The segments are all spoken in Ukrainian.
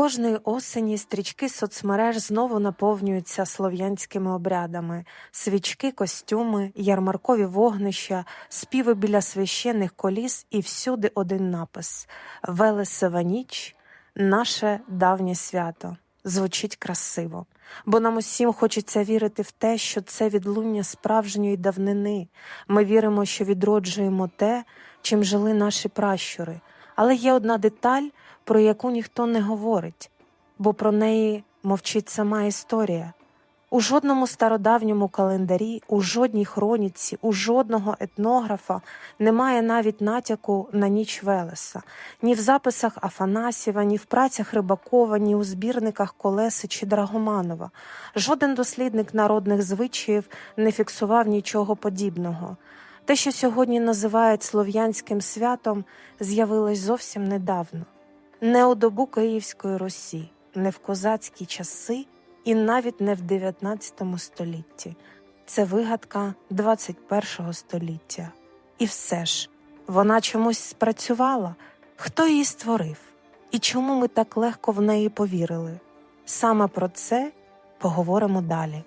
Кожної осені стрічки соцмереж знову наповнюються слов'янськими обрядами: свічки, костюми, ярмаркові вогнища, співи біля священних коліс і всюди один напис: Велесева ніч, наше давнє свято. Звучить красиво, бо нам усім хочеться вірити в те, що це відлуння справжньої давнини. Ми віримо, що відроджуємо те, чим жили наші пращури. Але є одна деталь, про яку ніхто не говорить, бо про неї мовчить сама історія. У жодному стародавньому календарі, у жодній хроніці, у жодного етнографа немає навіть натяку на ніч Велеса, ні в записах Афанасєва, ні в працях Рибакова, ні у збірниках Колеси чи Драгоманова. Жоден дослідник народних звичаїв не фіксував нічого подібного. Те, що сьогодні називають слов'янським святом, з'явилось зовсім недавно. Не у добу Київської Русі, не в козацькі часи і навіть не в 19 столітті. Це вигадка 21 століття. І все ж, вона чомусь спрацювала. Хто її створив? І чому ми так легко в неї повірили? Саме про це поговоримо далі.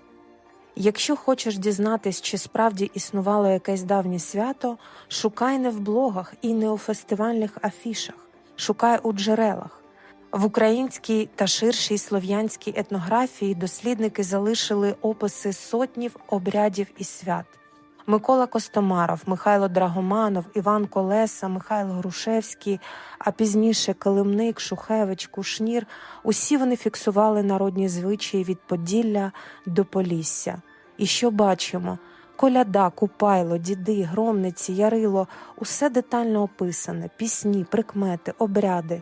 Якщо хочеш дізнатись, чи справді існувало якесь давнє свято, шукай не в блогах і не у фестивальних афішах, шукай у джерелах. В українській та ширшій слов'янській етнографії дослідники залишили описи сотнів обрядів і свят. Микола Костомаров, Михайло Драгоманов, Іван Колеса, Михайло Грушевський, а пізніше Килимник, Шухевич, Кушнір усі вони фіксували народні звичаї від Поділля до Полісся. І що бачимо? Коляда, купайло, діди, громниці, ярило усе детально описане, пісні, прикмети, обряди.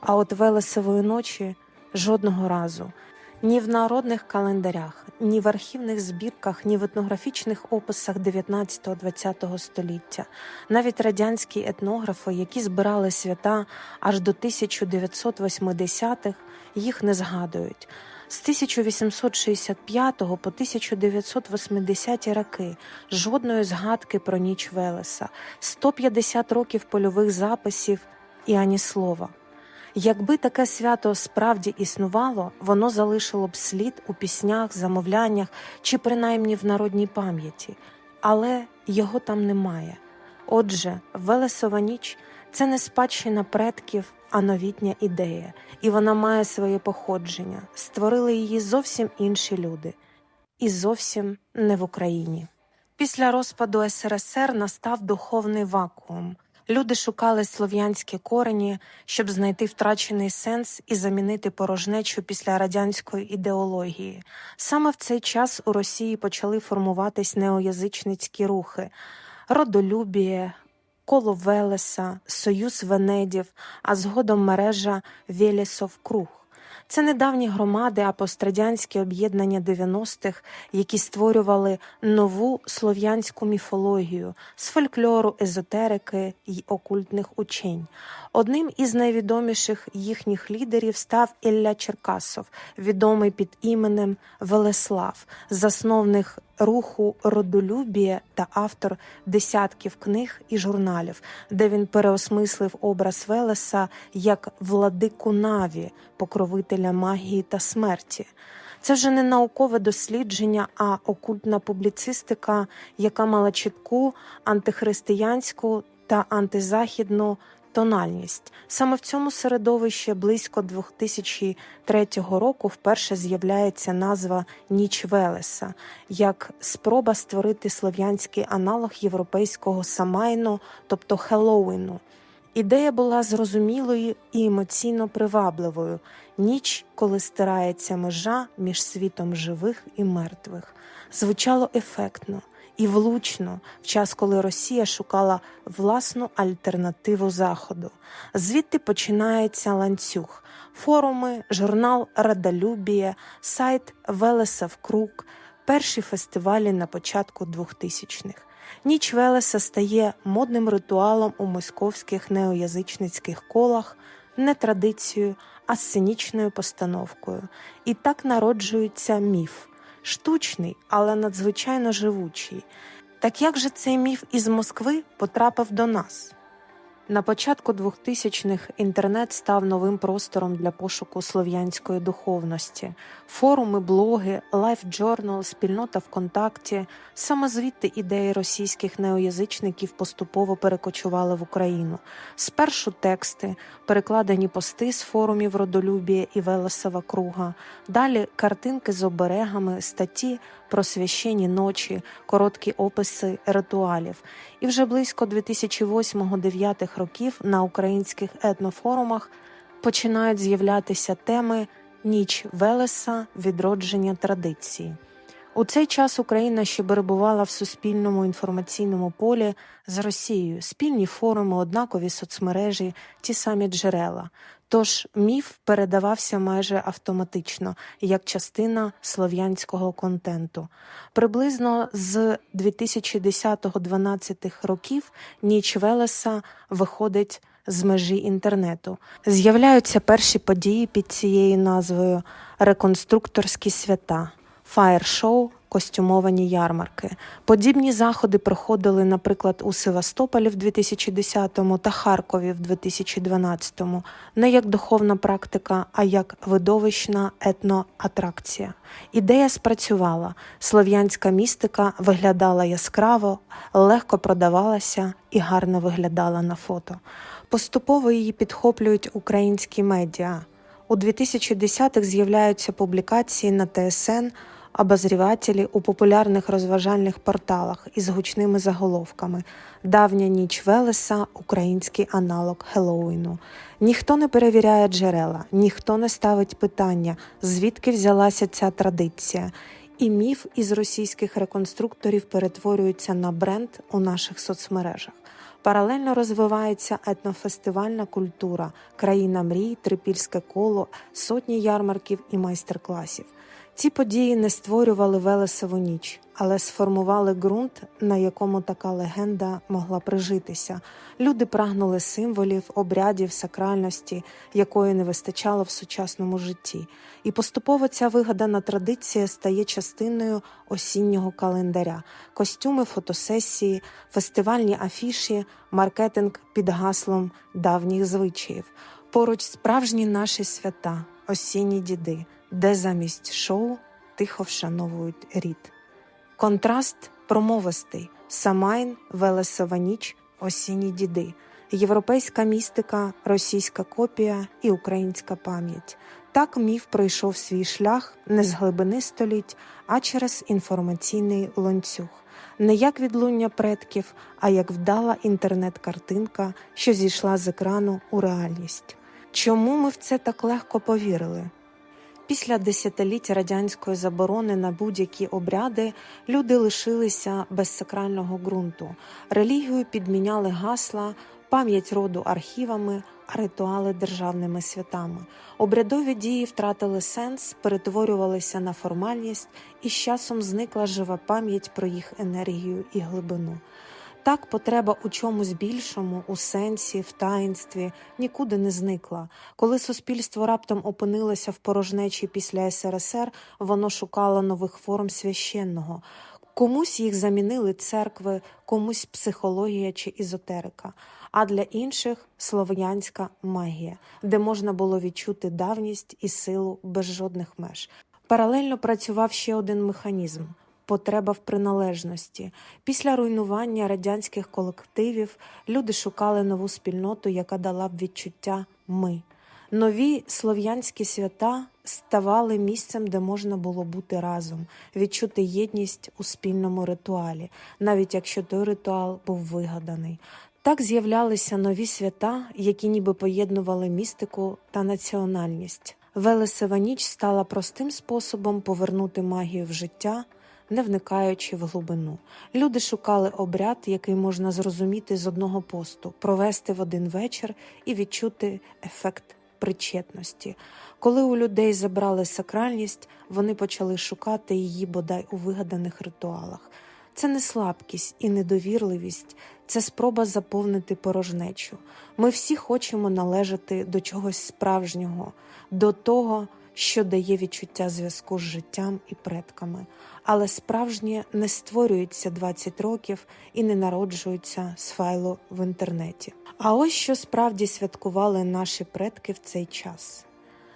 А от Велесової ночі жодного разу. Ні в народних календарях, ні в архівних збірках, ні в етнографічних описах 19-20 століття, навіть радянські етнографи, які збирали свята аж до 1980-х, їх не згадують. З 1865 по 1980 роки жодної згадки про ніч Велеса, 150 років польових записів і ані слова. Якби таке свято справді існувало, воно залишило б слід у піснях, замовляннях чи принаймні в народній пам'яті, але його там немає. Отже, Велесова ніч це не спадщина предків, а новітня ідея, і вона має своє походження. Створили її зовсім інші люди, і зовсім не в Україні. Після розпаду СРСР настав духовний вакуум. Люди шукали слов'янські корені, щоб знайти втрачений сенс і замінити порожнечу після радянської ідеології. Саме в цей час у Росії почали формуватись неоязичницькі рухи, родолюбіє, коло Велеса, Союз Венедів, а згодом мережа Велесов Круг. Це недавні громади, а пострадянські об'єднання 90-х, які створювали нову слов'янську міфологію з фольклору, езотерики й окультних учень. Одним із найвідоміших їхніх лідерів став Ілля Черкасов, відомий під іменем Велеслав, засновник руху родолюбія та автор десятків книг і журналів, де він переосмислив образ Велеса як владику Наві, покровителя магії та смерті. Це вже не наукове дослідження, а окультна публіцистика, яка мала чітку антихристиянську та антизахідну тональність. Саме в цьому середовищі близько 2003 року вперше з'являється назва Ніч Велеса як спроба створити слов'янський аналог європейського самайну, тобто Хеллоуіну. Ідея була зрозумілою і емоційно привабливою ніч, коли стирається межа між світом живих і мертвих. Звучало ефектно і влучно в час, коли Росія шукала власну альтернативу Заходу. Звідти починається ланцюг, форуми, журнал Радолюбія, сайт Велеса Круг, перші фестивалі на початку 2000-х. Ніч Велеса стає модним ритуалом у московських неоязичницьких колах, не традицією, а сценічною постановкою. І так народжується міф штучний, але надзвичайно живучий. Так як же цей міф із Москви потрапив до нас? На початку 2000-х інтернет став новим простором для пошуку слов'янської духовності. Форуми, блоги, лайф-джорнал, спільнота ВКонтакті. Саме звідти ідеї російських неоязичників поступово перекочували в Україну. Спершу тексти, перекладені пости з форумів Родолюбія і Велесова Круга, далі картинки з оберегами, статті про священні ночі, короткі описи ритуалів. І вже близько 2008-2009 років на українських етнофорумах починають з'являтися теми Ніч Велеса, відродження традиції. У цей час Україна ще перебувала в суспільному інформаційному полі з Росією, спільні форуми, однакові соцмережі, ті самі джерела. Тож міф передавався майже автоматично як частина слов'янського контенту. Приблизно з 2010-2012 років Ніч Велеса виходить з межі інтернету. З'являються перші події під цією назвою Реконструкторські свята, фаєр-шоу, костюмовані ярмарки. Подібні заходи проходили, наприклад, у Севастополі в 2010-му та Харкові в 2012-му, не як духовна практика, а як видовищна етноатракція. Ідея спрацювала. Слов'янська містика виглядала яскраво, легко продавалася і гарно виглядала на фото. Поступово її підхоплюють українські медіа. У 2010-х з'являються публікації на ТСН, обозрівателі у популярних розважальних порталах із гучними заголовками Давня ніч Велеса, український аналог Хеллоуіну. Ніхто не перевіряє джерела, ніхто не ставить питання, звідки взялася ця традиція. І міф із російських реконструкторів перетворюється на бренд у наших соцмережах. Паралельно розвивається етнофестивальна культура, країна мрій, трипільське коло, сотні ярмарків і майстер-класів. Ці події не створювали Велесову ніч, але сформували ґрунт, на якому така легенда могла прижитися. Люди прагнули символів, обрядів, сакральності, якої не вистачало в сучасному житті. І поступово ця вигадана традиція стає частиною осіннього календаря: костюми, фотосесії, фестивальні афіші, маркетинг під гаслом давніх звичаїв. Поруч справжні наші свята, осінні діди, де замість шоу тихо вшановують рід. Контраст промовистий Самайн, Велесова ніч, осінні діди, європейська містика, російська копія і українська пам'ять. Так міф пройшов свій шлях не з глибини століть, а через інформаційний ланцюг. Не як відлуння предків, а як вдала інтернет-картинка, що зійшла з екрану у реальність. Чому ми в це так легко повірили? Після десятиліть радянської заборони на будь-які обряди люди лишилися без сакрального ґрунту. Релігію підміняли гасла, пам'ять роду архівами, а ритуали державними святами. Обрядові дії втратили сенс, перетворювалися на формальність, і з часом зникла жива пам'ять про їх енергію і глибину. Так, потреба у чомусь більшому, у сенсі, в таїнстві нікуди не зникла. Коли суспільство раптом опинилося в порожнечі після СРСР, воно шукало нових форм священного. Комусь їх замінили церкви, комусь психологія чи ізотерика, а для інших слов'янська магія, де можна було відчути давність і силу без жодних меж. Паралельно працював ще один механізм потреба в приналежності. Після руйнування радянських колективів люди шукали нову спільноту, яка дала б відчуття ми. Нові слов'янські свята ставали місцем, де можна було бути разом, відчути єдність у спільному ритуалі, навіть якщо той ритуал був вигаданий. Так з'являлися нові свята, які ніби поєднували містику та національність. Велесова ніч стала простим способом повернути магію в життя, не вникаючи в глибину. Люди шукали обряд, який можна зрозуміти з одного посту, провести в один вечір і відчути ефект причетності. Коли у людей забрали сакральність, вони почали шукати її бодай у вигаданих ритуалах. Це не слабкість і недовірливість, це спроба заповнити порожнечу. Ми всі хочемо належати до чогось справжнього, до того, що дає відчуття зв'язку з життям і предками. Але справжнє не створюється 20 років і не народжується з файлу в інтернеті. А ось що справді святкували наші предки в цей час.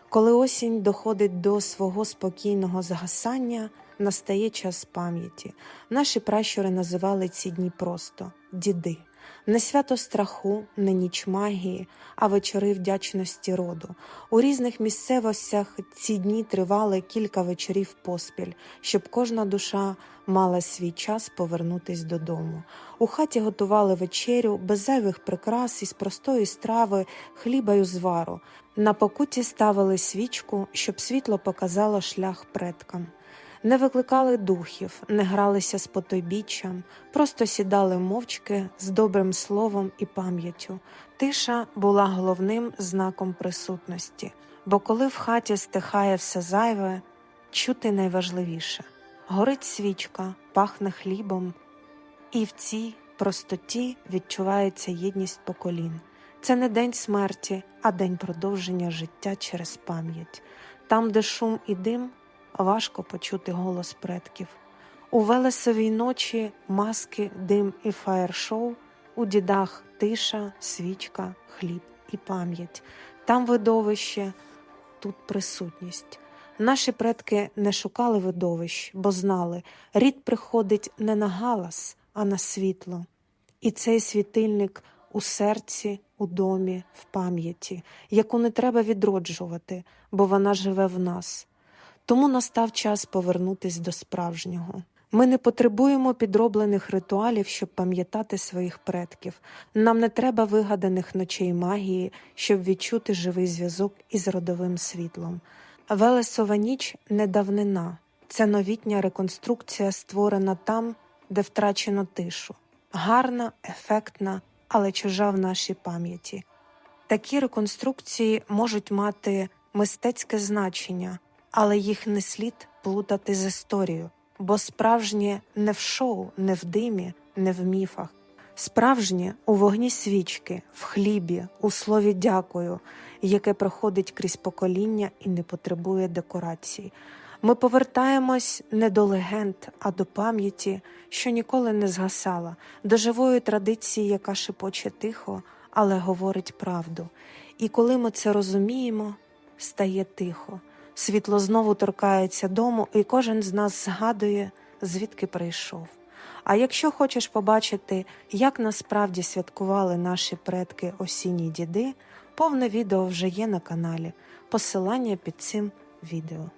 Коли осінь доходить до свого спокійного згасання, настає час пам'яті. Наші пращури називали ці дні просто діди. Не свято страху, не ніч магії, а вечори вдячності роду. У різних місцевостях ці дні тривали кілька вечорів поспіль, щоб кожна душа мала свій час повернутись додому. У хаті готували вечерю без зайвих прикрас із простої страви, хліба й узвару. На покуті ставили свічку, щоб світло показало шлях предкам. Не викликали духів, не гралися з потойбіччям, просто сідали мовчки з добрим словом і пам'яттю. Тиша була головним знаком присутності, бо коли в хаті стихає все зайве, чути найважливіше горить свічка, пахне хлібом, і в цій простоті відчувається єдність поколінь. Це не день смерті, а день продовження життя через пам'ять. Там, де шум і дим, важко почути голос предків. У Велесовій ночі маски, дим і фаєр-шоу, у дідах тиша, свічка, хліб і пам'ять. Там видовище, тут присутність. Наші предки не шукали видовищ, бо знали, рід приходить не на галас, а на світло. І цей світильник у серці, у домі, в пам'яті, яку не треба відроджувати, бо вона живе в нас. Тому настав час повернутись до справжнього. Ми не потребуємо підроблених ритуалів, щоб пам'ятати своїх предків. Нам не треба вигаданих ночей магії, щоб відчути живий зв'язок із родовим світлом. Велесова ніч не давнина, це новітня реконструкція, створена там, де втрачено тишу. Гарна, ефектна, але чужа в нашій пам'яті. Такі реконструкції можуть мати мистецьке значення, але їх не слід плутати з історією, бо справжнє не в шоу, не в димі, не в міфах. Справжнє у вогні свічки, в хлібі, у слові дякую, яке проходить крізь покоління і не потребує декорацій. Ми повертаємось не до легенд, а до пам'яті, що ніколи не згасала, до живої традиції, яка шепоче тихо, але говорить правду. І коли ми це розуміємо, стає тихо. Світло знову торкається дому, і кожен з нас згадує, звідки прийшов. А якщо хочеш побачити, як насправді святкували наші предки осінні діди, повне відео вже є на каналі. Посилання під цим відео.